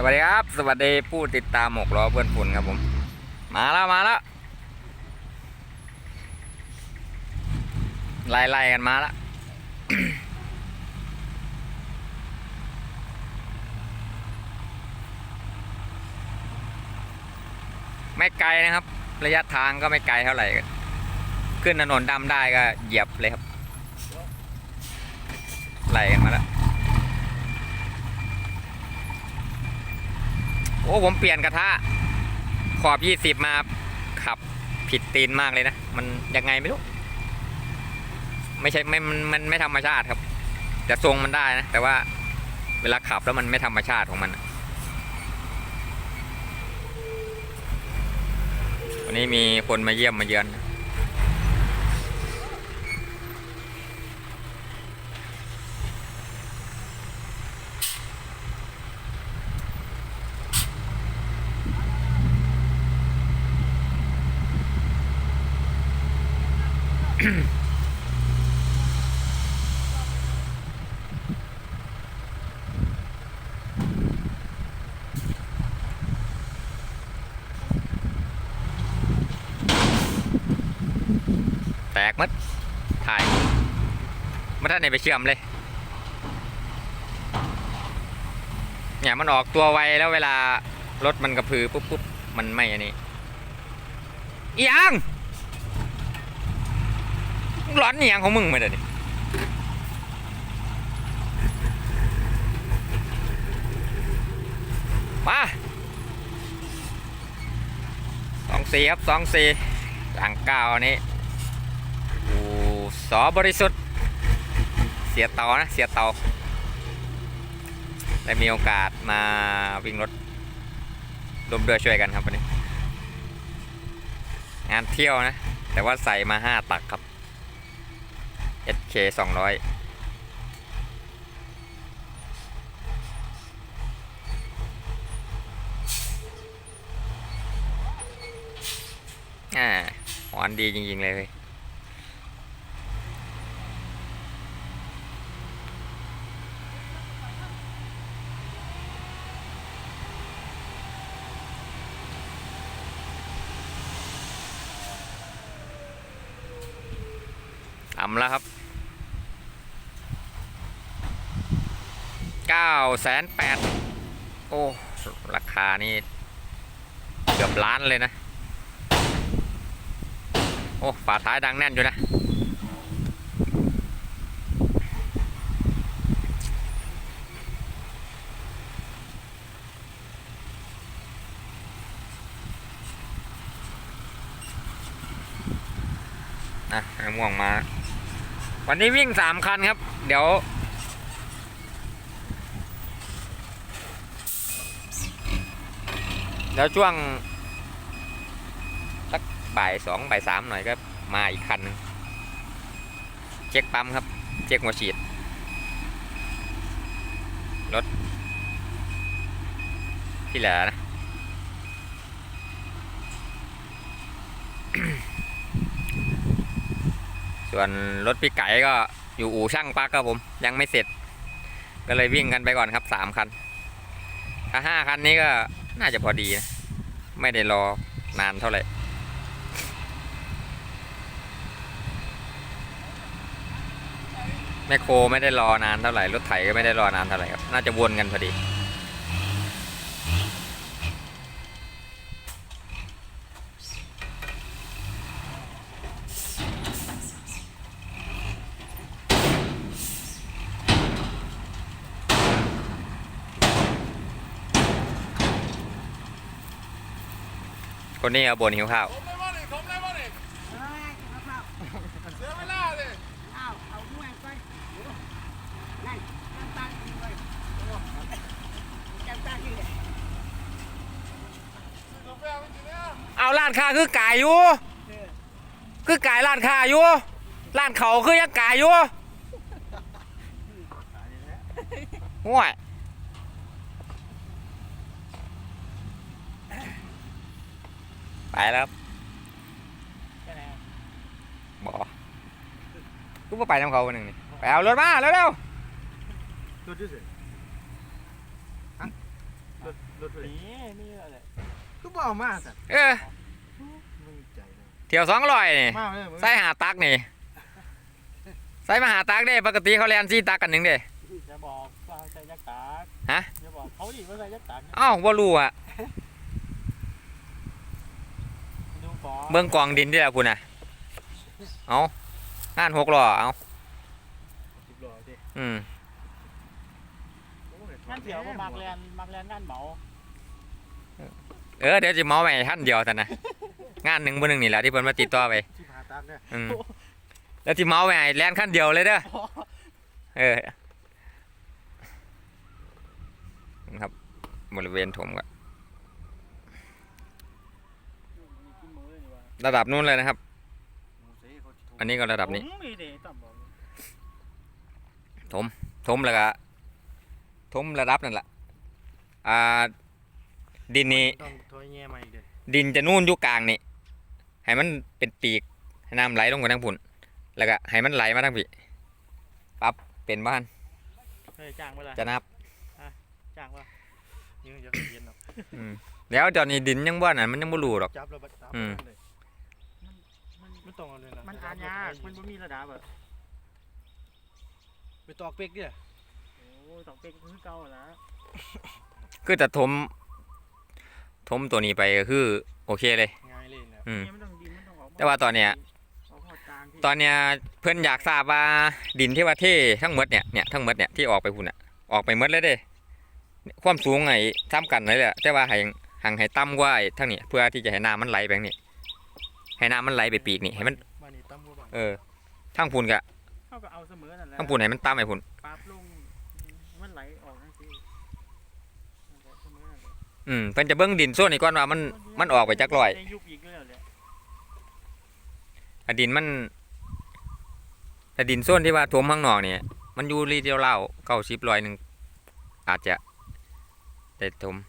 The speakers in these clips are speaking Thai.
สวัสดีครับ สวัสดีผู้ติดตามหกล้อเพื่อนฝุ่นครับผม มาแล้วมาแล้วไล่ไล่กันมาแล้วไม่ไกลนะครับ ระยะทางก็ไม่ไกลเท่าไหร่ ขึ้นถนนดำได้ก็เหยียบเลยครับไล่กันมาแล้ว โอ้ผมเปลี่ยนกระทะขอบยี่สิบมาขับผิดตีนมากเลยนะ มันยังไงไม่รู้ ไม่ใช่ไม่มันมันไม่ธรรมชาติครับแต่ทรงมันได้นะ แต่ว่าเวลาขับแล้วมันไม่ธรรมชาติของมันวันนี้มีคนมาเยี่ยมมาเยือน แตกมัดถ่ายไม่ทันไหนไปเชื่อมเลยเนี่ยมันออกตัวไวแล้วเวลารถมันกระพือปุ๊บปุ๊บมันไม่อันนี้ยัง ร้อนอีหยังของมึงไมาเดี๋ยวนี้มาสองสี่ครับสองสี่หลังเก้าอันนี้โอ้สอบริสุทธิ์ เสียเตานะ เสียเตาได้มีโอกาสมาวิ่งรถรวมด้วยช่วยกันครับวันนี้ งานเที่ยวนะ แต่ว่าใส่มา5ตักครับ SK 200อ่าหวานดีจริง ๆ เลยต่ำแล้วครับ ก้าแสนแปดโอ้ ราคานี่เกือบล้านเลยนะ โอ้ฝาท้ายดังแน่นอยู่นะ นะม่วงมา วันนี้วิ่งสามคันครับ เดี๋ยว เดี๋ยวช่วงสักบ่ายสองบ่ายสามหน่อยก็มาอีกคันนึงเช็คปั๊มครับ เช็คหัวฉีดรถที่เหลือนะส่วนรถพี่ไก่ก็อยู่อู่ช่างปักครับผมยังไม่เสร็จ ก็เลยวิ่งกันไปก่อนครับสามคัน ถ้าห้าคันนี้ก็ น่าจะพอดีนะ ไม่ได้รอนานเท่าไหร่แมคโครไม่ได้รอนานเท่าไหร่ รถไถก็ไม่ได้รอนานเท่าไหร่ครับ น่าจะวนกันพอดี คนนี้เอาบนหิวข้าวผมเลยว่านี่ผมเลยว่านี่เอ้ยเอาเข้าเสียเวลาเลยเอาเอาหน่วยไปนั่นน้ำตาลกินเลยโอ้น้ำตาลกินเลยกาแฟไม่กินเนี่ยเอาร้านค้าคือไก่อยู่ เออคือไก่ร้านค้าอยู่ ร้านเขาคือยังไก่อยู่ห่วยไป แล้วครับจะไหนบอกูมาไปน้ำเขาคนหนึ่งนี่ไปเอารถมาเร็วตัวที่สิฮะรถรถนี้นี่อะไรคือบ่เอามาสัตว์เออมึงใจเลยเที่ยวสองร้อยนี่มาเลยมึงใส่หาตักนี่ใส่มาหาตักเด้ปกติเขาเรียนซี่ตักกันหนึ่งเด้อย่าบอกว่าใส่ยักษ์ตากฮะอย่าบอกเขาดิว่าใส่ยักษ์ตากเอ้าบ่รู้อะ ดูก่อนเบิ่งกองดินที่แล้วพุ่นน่ะ เอางานหกล้อเอาสิบล้อดิอืมงานเถียวก็มักแลนมักแลนงานเหมาเออเดี๋ยวจะเมาไปท่านเดียวแต่นะงานหนึ่งบนหนึ่งนี่แหละที่เพิ่นมาติดต่อไปที่ผ่าตักเนี่ยอืมแล้วที่เมาไปไอ้แลนขั้นเดียวเลยเด้อเออนะครับบริเวณถมก็กินหมูเลยดีกว่า ระดับนู้นเลยนะครับหมูเซ่เขาจะอันนี้ก็ระดับนี้ผมมีเด็ต่ำบอกถมแล้วก็ถมระดับนั่นแหละอ่าดินนี้ต้องถอยแง่มาอีกเด้อดินจะนู่นอยู่กลางนี่ให้มันเป็นปีกให้น้ำไหลลงไปทางพุ่นแล้วก็ให้มันไหลมาทางพี่ปั๊บเป็นบ้านเฮ้ยจ้างเวลาจะนับจ้างว่ายังจะเย็นหรอกอืมแล้วตอนนี้ดินยังบ้านน่ะมันยังบ่รู้หรอกจับแล้วบัดจับอืมเลยมันมัน ต้องเอาเลยนะมันอ่านยากมันบ่มีระดับอะไปตอกเป็กเนี่ยโอ้ตอกเป็กคือเก่าแล้วคือแต่ถมถมตัวนี้ไปก็คือ โอเคเลย ง่ายเลยนะอืมมันต้องดินมันต้องออกแต่ว่าตอนเนี้ย ออกหอดกลางที่ตอนเนี้ยเพื่อนอยากทราบว่าดินที่ว่าเท่ทั้งหมดเนี่ยเนี่ยทั้งหมดเนี่ยที่ออกไปพุ่นอะออกไปหมดเลยเด้ ความสูงไอ้ซ้ำกันเลยแหละแต่ว่าให้ห่างให้ต่ำกว่าไอ้ทั้งนี้เพื่อที่จะให้น้ำมันไหลไปทางนี้ ให้น้ำมันไหลไปปีกนี่ให้มัน บ้านนี้ตั้มกว่าบ้านเออทั้งพุ่นกะเท่ากับเอาเสมอนั่นแหละทั้งพุ่นให้มันต่ำไอ้พุ่นปราบลงมันไหลออกทั้งทีนั่นแหละเสมอนั่นแหละอืมเพิ่นจะเบิ้งดินส่วนนี้ก่อนว่ามันมันออกไปจักร้อยในยุคอีกแล้วแหละอะดินมันแต่ดินส่วนที่ว่าท่วมข้างนอกเนี่ยมันอยู่รีเดียวเล่าเก้าสิบร้อยหนึ่งอาจจะได้ท่วมบ่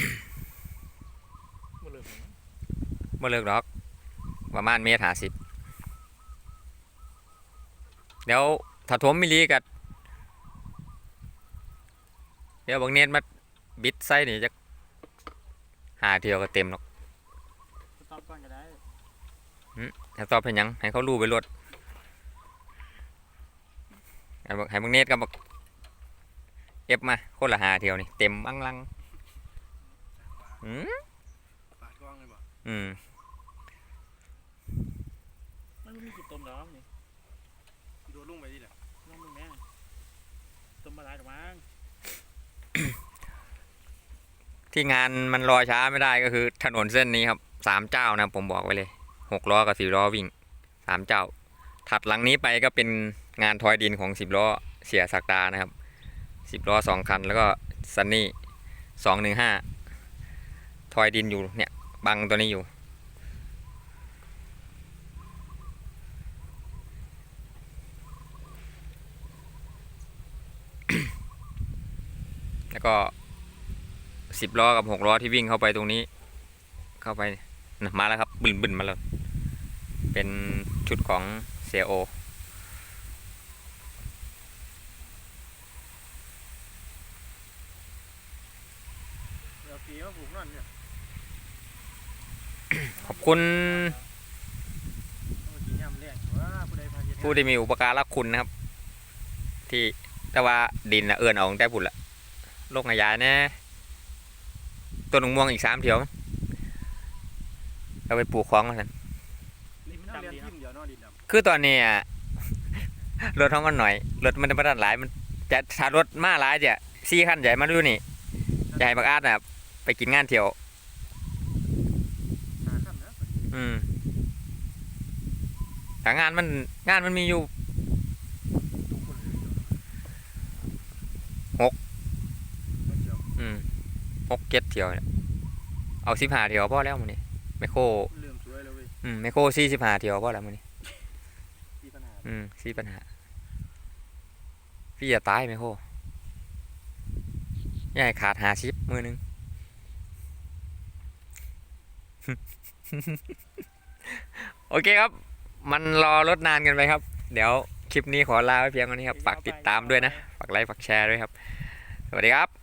เลยผม บ่เลิกหรอก ประมาณเมตรห้าสิบเดี๋ยวถ้าท่วมมิลีกัเดี๋ยวบางเนตรมาบิดไส้นี่จะหาเที่ยวก็เต็มหรอกสต็อปก่อนก็ได้ให้ตอบเป็นหยังให้เขารู้ไปรวดให้บักให้บางเนตรกับบักเอฟมา คนละหาเที่ยวนี่ เต็มอังลังอืมปาดกล้ องเลยบ่อืมมันบ่มีจุดต้มดอกนี่โดนลงไปดิแหละน้องมึงแม่ต้มมาหลายดอกมั้งที่งานมันรอช้าไม่ได้ก็คือ ถนนเส้นนี้ครับสามเจ้านะผมบอกไว้เลยหกล้อกับสี่ล้อวิ่งสามเจ้า ถัดหลังนี้ไปก็เป็นงานทอยดินของสิบล้อเสียสักดานะครับสิบล้อสองคันแล้วก็ซันนี่สองหนึ่งห้าทอยดินอยู่เนี่ย บังตัวนี้อยู่ แล้วก็สิบล้อกับหกล้อที่วิ่งเข้าไปตรงนี้ เข้าไปนะมาแล้วครับบึนบึนๆมาแล้วเป็นชุดของเซโอเดี๋ยวปีว่าปลูกนั่นเนี่ย ขอบคุณผู้ที่มีอุปการะคุณนะครับ ที่แต่ว่าดินนะเอื้อนเอาตั้งแต่บุญละโลกขยายแน่ต้นม่วงอีกสามเถียวเอาไปปลูกคลองมาสันนี่มันเอาเรียนทิ่มเดี๋ยวเนคือตอนนี้รถท้องมันหน่อย รถมันไม่ได้หลาย มันจะถ้ารถมาหลายจะสี่คันใหญ่มาดูนี่ใหญ่บักอาดนะครับไปกินงานเที่ยว อืมแต่งานมันงานมันมีอยู่ทุกคนเลยหกมันเกี่ยวอืมหกเจ็ดเที่ยวเนี่ยเอาสิบห้าเที่ยวพอแล้วมันนี่ไมโครเรื่องสวยเลยเว้ยอืมไมโครสี่สิบห้าเที่ยวพอแล้วมันนี่มีปัญหาอืมสี่ปัญหา พี่จะตายไมโครยายขาดหาชิปมือหนึง โอเคครับ มันรอรถนานกันไปครับ เดี๋ยวคลิปนี้ขอลาไว้เพียงเท่านี้ครับ ฝากติดตามด้วยนะ ฝากไลค์ ฝากแชร์ด้วยครับ สวัสดีครับ